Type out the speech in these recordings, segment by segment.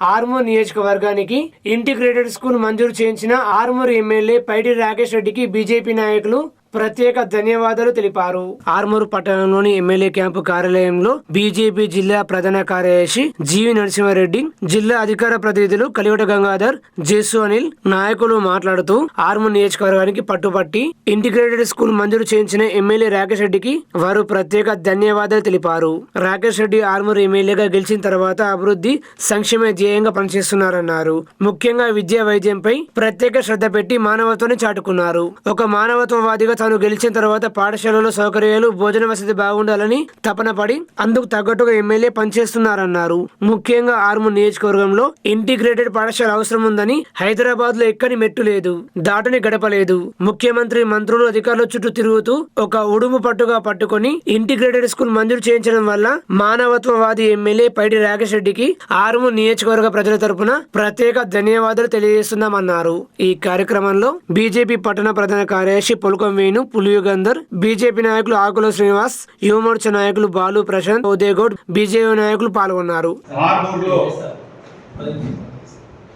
ఆర్మూర్ నియోజకవర్గానికి integrated school మంజూరు చేయించిన ఆర్మూర్ ఎమ్మెల్యే పైడి రాకేష్ రెడ్డికి బీజేపీ నాయకులు ప్రత్యేక ధన్యవాదాలు తెలిపారు. ఆర్మూరు పట్టణంలోని ఎమ్మెల్యే క్యాంపు కార్యాలయంలో బీజేపీ జిల్లా ప్రధాన కార్యదర్శి జీవి నరసింహారెడ్డి జిల్లా అధికార ప్రతినిధులు కలివట గంగాధర్ జేసు అనిల్ నాయకులు మాట్లాడుతూ ఆర్మూర్ నియోజకవర్గానికి పట్టుపట్టి ఇంటిగ్రేటెడ్ స్కూల్ మంజూరు చేయించిన ఎమ్మెల్యే రాకేష్ రెడ్డికి వారు ప్రత్యేక ధన్యవాదాలు తెలిపారు. రాకేష్ రెడ్డి ఆర్మూర్ ఎమ్మెల్యేగా గెలిచిన తర్వాత అభివృద్ధి సంక్షేమ ధ్యేయంగా పనిచేస్తున్నారన్నారు. ముఖ్యంగా విద్యా వైద్యంపై ప్రత్యేక శ్రద్ధ పెట్టి మానవత్వాన్ని చాటుకున్నారు. ఒక మానవత్వవాదిగా తాను గెలిచిన తర్వాత పాఠశాలలో సౌకర్యాలు భోజన వసతి బాగుండాలని తపన పడి అందుకు తగ్గట్టుగా ఎమ్మెల్యే పనిచేస్తున్నారన్నారు. ముఖ్యంగా ఆర్ము నియోజకవర్గంలో ఇంటిగ్రేటెడ్ పాఠశాల అవసరం ఉందని హైదరాబాద్లో ఎక్కని మెట్టు లేదు దాటని గడపలేదు. ముఖ్యమంత్రి మంత్రులు అధికారుల చుట్టూ తిరుగుతూ ఒక ఉడుము పట్టుగా పట్టుకొని ఇంటిగ్రేటెడ్ స్కూల్ మంజూరు చేయించడం వల్ల మానవత్వవాది ఎమ్మెల్యే పైడి రాకేష్ రెడ్డికి ఆర్మూర్ నియోజకవర్గ ప్రజల తరపున ప్రత్యేక ధన్యవాదాలు తెలియజేస్తున్నామన్నారు. ఈ కార్యక్రమంలో బీజేపీ పట్టణ ప్రధాన కార్యదర్శి పొలకం వేణు పులియుగంధర్ బీజేపీ నాయకులు ఆకుల శ్రీనివాస్ యువమోర్చ నాయకులు బాలు ప్రశాంత్ ఉదయగౌడ్ బీజేపీ నాయకులు పాల్గొన్నారు.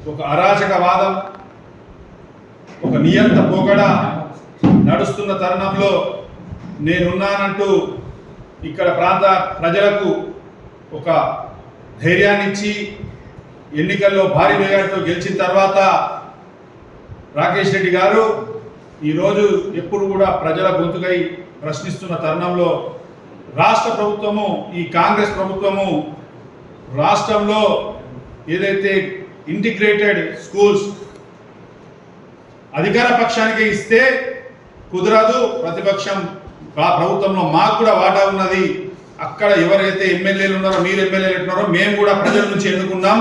ఒక అరాచకవాదం ఒక నియంత పోకడ నడుస్తున్న తరుణంలో నేనున్నానంటూ ఇక్కడ ప్రాంత ప్రజలకు ఒక ధైర్యాన్నిచ్చి ఎన్నికల్లో భారీ వేగాడితో గెలిచిన తర్వాత రాకేష్ రెడ్డి గారు ఈరోజు ఎప్పుడు కూడా ప్రజల గొంతుకై ప్రశ్నిస్తున్న తరుణంలో రాష్ట్ర ప్రభుత్వము ఈ కాంగ్రెస్ ప్రభుత్వము రాష్ట్రంలో ఏదైతే ఇంటిగ్రేటెడ్ స్కూల్స్ అధికార పక్షానికి ఇస్తే కుదరదు ప్రతిపక్షం ప్రభుత్వంలో మాకు కూడా వాటా ఉన్నది. అక్కడ ఎవరైతే ఎమ్మెల్యేలు ఉన్నారో మీరు ఎమ్మెల్యేలు ఉన్నారో మేము కూడా ప్రజల నుంచి ఎన్నుకున్నాం.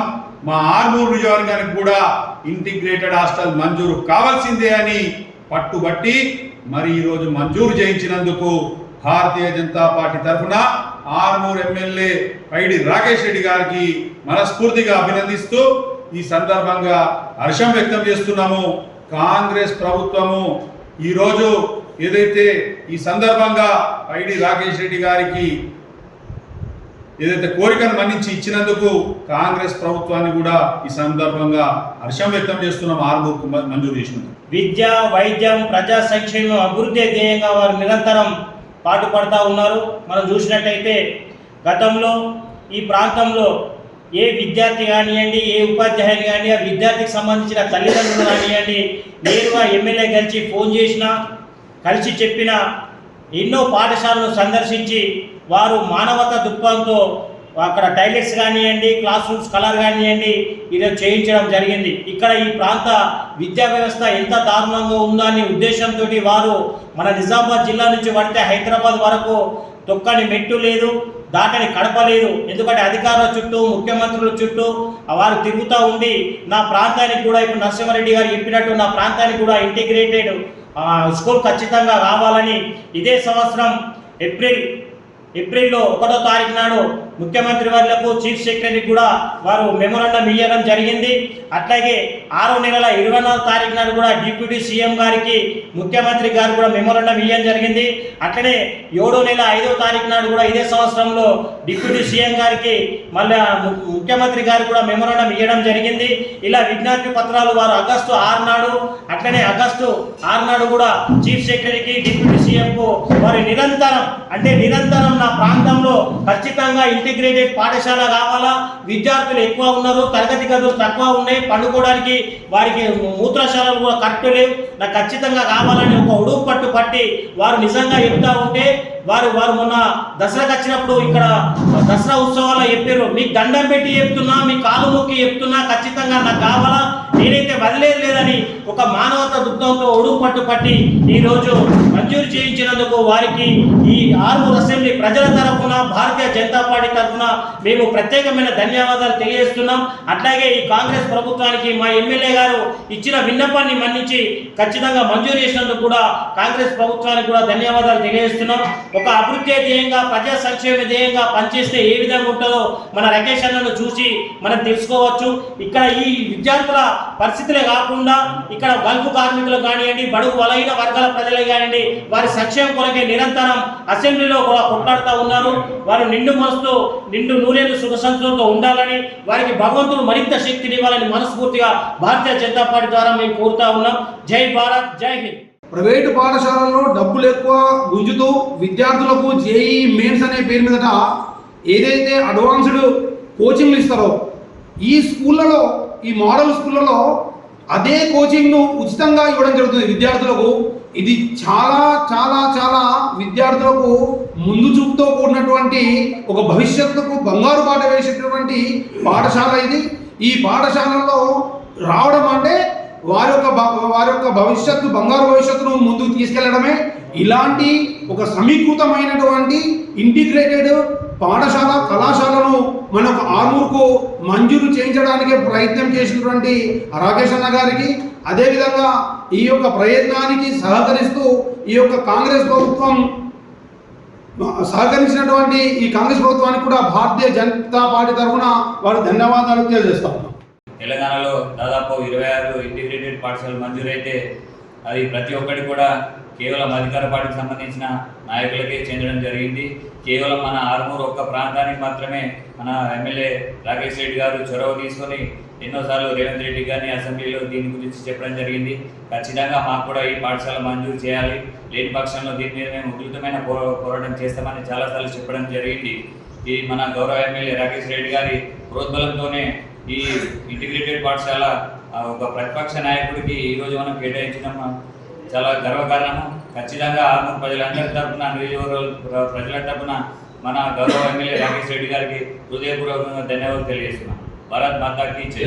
మా ఆర్మూరు నియోజకవర్గానికి కూడా ఇంటిగ్రేటెడ్ హాస్టల్ మంజూరు కావాల్సిందే అని పట్టుబట్టి మరి ఈరోజు మంజూరు చేయించినందుకు భారతీయ జనతా పార్టీ తరఫున ఆర్మూర్ ఎమ్మెల్యే పైడి రాకేష్ రెడ్డి గారికి మనస్ఫూర్తిగా అభినందిస్తూ ఈ సందర్భంగా హర్షం వ్యక్తం చేస్తున్నాము. కాంగ్రెస్ ప్రభుత్వము ఈరోజు ఏదైతే ఈ సందర్భంగా పైడి రాకేష్ రెడ్డి గారికి ఏదైతే కోరికను మన్నించి ఇచ్చినందుకు కాంగ్రెస్ ప్రభుత్వాన్ని కూడా ఈ సందర్భంగా హర్షం వ్యక్తం చేస్తున్నాం ఆర్మూర్కు మంజూరు చేసినందుకు. విద్య వైద్యం ప్రజా సంక్షేమం అభివృద్ధి ధ్యేయంగా వారు నిరంతరం పాటుపడతా ఉన్నారు. మనం చూసినట్టయితే గతంలో ఈ ప్రాంతంలో ఏ విద్యార్థి కానివ్వండి ఏ ఉపాధ్యాయులు కానీ ఆ విద్యార్థికి సంబంధించిన తల్లిదండ్రులు కానివ్వండి నేరుగా ఎమ్మెల్యే కలిసి ఫోన్ చేసినా కలిసి చెప్పిన ఎన్నో పాఠశాలను సందర్శించి వారు మానవత దృక్పథంతో అక్కడ టైలెట్స్ కానివ్వండి క్లాస్ రూమ్స్ కలర్ కానివ్వండి ఇది చేయించడం జరిగింది. ఇక్కడ ఈ ప్రాంత విద్యా వ్యవస్థ ఎంత దారుణంగా ఉందో అనే ఉద్దేశంతో వారు మన నిజామాబాద్ జిల్లా నుంచి పడితే హైదరాబాద్ వరకు తొక్కని మెట్టు లేదు దాటని కడప లేదు. ఎందుకంటే అధికారుల చుట్టూ ముఖ్యమంత్రుల చుట్టూ వారు తిరుగుతూ ఉండి నా ప్రాంతానికి కూడా ఇప్పుడు నరసింహారెడ్డి గారు చెప్పినట్టు నా ప్రాంతానికి కూడా ఇంటిగ్రేటెడ్ స్కూల్ ఖచ్చితంగా రావాలని ఇదే సంవత్సరం ఏప్రిల్ ఏప్రిల్లో ఒకటో తారీఖు నాడు ముఖ్యమంత్రి వారికి చీఫ్ సెక్రటరీ కూడా వారు మెమోరాండం ఇవ్వడం జరిగింది. అట్లాగే ఆరో నెలల ఇరవై నాలుగు తారీఖు నాడు కూడా డిప్యూటీ సీఎం గారికి ముఖ్యమంత్రి గారు కూడా మెమోరాండం ఇవ్వడం జరిగింది. అట్లనే ఏడో నెల ఐదో తారీఖు నాడు కూడా ఇదే సంవత్సరంలో డిప్యూటీ సీఎం గారికి మళ్ళీ ముఖ్యమంత్రి గారు కూడా మెమోరాండం ఇవ్వడం జరిగింది. ఇలా విజ్ఞప్తి పత్రాలు వారు ఆగస్టు ఆరు నాడు అట్లనే ఆగస్టు ఆరు నాడు కూడా చీఫ్ సెక్రటరీకి డిప్యూటీ సీఎంకు వారు నిరంతరం అంటే నిరంతరం నా ప్రాంతంలో ఖచ్చితంగా ఇంటిగ్రేటెడ్ పాఠశాల కావాలా? విద్యార్థులు ఎక్కువ ఉన్నారు తరగతి గదులు తక్కువ ఉన్నాయి పండుకోవడానికి వారికి మూత్రశాలలు కూడా కరెక్ట్ లేవు. నాకు ఖచ్చితంగా కావాలని ఒక ఉడుగు పట్టు పట్టి వారు నిజంగా చెప్తా ఉంటే వారు వారు మొన్న దసరాకి వచ్చినప్పుడు ఇక్కడ దసరా ఉత్సవాల్లో చెప్పారు. మీకు దండం పెట్టి చెప్తున్నా మీ కాలు మొక్కి చెప్తున్నా ఖచ్చితంగా నాకు కావాలా? నేనైతే వదిలేదు లేదని ఒక మానవత దుఃఖంతో ఒడుగు పట్టు పట్టి ఈరోజు మంజూరు చేయించినందుకు వారికి ఈ ఆరుగురు అసెంబ్లీ ప్రజల తరఫున భారతీయ జనతా పార్టీ తరఫున మేము ప్రత్యేకమైన ధన్యవాదాలు తెలియజేస్తున్నాం. అట్లాగే ఈ కాంగ్రెస్ ప్రభుత్వానికి మా ఎమ్మెల్యే గారు ఇచ్చిన విన్నపాన్ని మన్నించి ఖచ్చితంగా మంజూరు చేసినందుకు కూడా కాంగ్రెస్ ప్రభుత్వానికి కూడా ధన్యవాదాలు తెలియజేస్తున్నాం. ఒక అభివృద్ధి ధ్యేయంగా ప్రజా సంక్షేమ ధ్యేయంగా పనిచేస్తే ఏ విధంగా ఉంటుందో మన రాకేష్ అన్నను చూసి మనం తెలుసుకోవచ్చు. ఇక్కడ ఈ విద్యార్థుల పరిస్థితులే కాకుండా ఇక్కడ గల్ఫ్ కార్మికులు కానివ్వండి బడుగు బలహీన వర్గాల ప్రజలే కానివ్వండి వారి సంక్షేమం కొరకే నిరంతరం అసెంబ్లీలో కూడా కొట్లాడుతూ ఉన్నారు. వారు నిండు మనసుతో నిండు నూరేళ్ళు సుఖ సంతోషంతో ఉండాలని వారికి భగవంతుడు మరింత శక్తినివ్వాలని మనస్ఫూర్తిగా భారతీయ జనతా పార్టీ ద్వారా మేము కోరుతా ఉన్నాం. జై భారత్ జై హింద్. ప్రైవేటు పాఠశాలల్లో డబ్బులు ఎక్కువ గుంజుతూ విద్యార్థులకు జేఈ మెయిన్స్ అనే పేరు మీదట ఏదైతే అడ్వాన్స్డ్ కోచింగ్లు ఇస్తారో ఈ స్కూళ్ళలో ఈ మోడల్ స్కూళ్ళలో అదే కోచింగ్ను ఉచితంగా ఇవ్వడం జరుగుతుంది విద్యార్థులకు. ఇది చాలా చాలా చాలా విద్యార్థులకు ముందు చూపుతో కూడినటువంటి ఒక భవిష్యత్తుకు బంగారు బాట వేసేటటువంటి పాఠశాల ఇది. ఈ పాఠశాలలో రావడం అంటే వారి యొక్క వారి యొక్క భవిష్యత్తు బంగారు భవిష్యత్తును ముందుకు తీసుకెళ్ళడమే ఇలాంటి ఒక సమీకృతమైనటువంటి ఇంటిగ్రేటెడ్ పాఠశాల కళాశాలను మనకు ఆర్మూర్కు మంజూరు చేయించడానికి ప్రయత్నం చేసినటువంటి రాకేష్ అన్న గారికి అదేవిధంగా ఈ యొక్క ప్రయత్నానికి సహకరిస్తూ ఈ యొక్క కాంగ్రెస్ ప్రభుత్వం సహకరించినటువంటి ఈ కాంగ్రెస్ ప్రభుత్వానికి కూడా భారతీయ జనతా పార్టీ తరఫున వారు ధన్యవాదాలు తెలియజేస్తాం తెలంగాణలో దాదాపు ఇరవై ఆరు ఇంటిగ్రేటెడ్ పాఠశాలలు మంజూరైతే అది ప్రతి ఒక్కటి కూడా కేవలం అధికార పార్టీకి సంబంధించిన నాయకులకే చెందడం జరిగింది. కేవలం మన ఆర్మూర్ ఒక్క ప్రాంతానికి మాత్రమే మన ఎమ్మెల్యే రాకేష్ రెడ్డి గారు చొరవ తీసుకొని ఎన్నోసార్లు రేవంత్ రెడ్డి గారిని అసెంబ్లీలో దీని గురించి చెప్పడం జరిగింది. ఖచ్చితంగా మాకు కూడా ఈ పాఠశాల మంజూరు చేయాలి. లేని పక్షంలో దీని మీద మేము ఉధృతమైన పో- పోరాటం చేస్తామని చాలాసార్లు చెప్పడం జరిగింది. ఈ మన గౌరవ ఎమ్మెల్యే రాకేష్ రెడ్డి గారి ప్రోద్బలంతోనే ఈ ఇంటిగ్రేటెడ్ పాఠశాల ఒక ప్రతిపక్ష నాయకుడికి ఈ రోజు మనం కేటాయించడం చాలా గర్వకారణము. ఖచ్చితంగా ఆర్మూర్ ప్రజలందరి తరపున నియోజకవర్గ ప్రజల తరపున మన గౌరవ ఎమ్మెల్యే రాకేష్ రెడ్డి గారికి హృదయపూర్వకంగా ధన్యవాదాలు తెలియజేస్తున్నాం భారత్ మాతాకి జై.